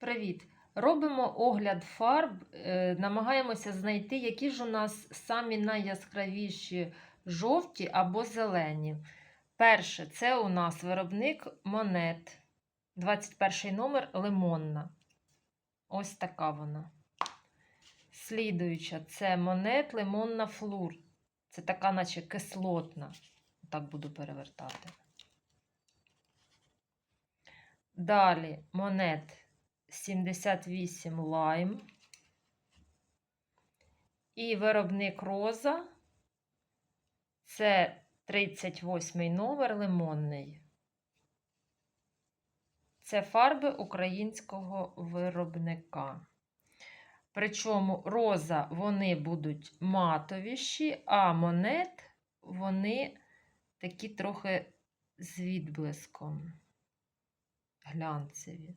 Привіт! Робимо огляд фарб, е, намагаємося знайти, які ж у нас самі найяскравіші жовті або зелені. Перше, це у нас виробник монет. 21 номер лимонна. Ось така вона. Слідуюча це монет лимонна флур. Це така, наче кислотна. Так буду перевертати. Далі монет 78 лайм. І виробник роза. Це 38 номер лимонний. Це фарби українського виробника. Причому роза вони будуть матовіші, а монет вони такі трохи з відблиском глянцеві.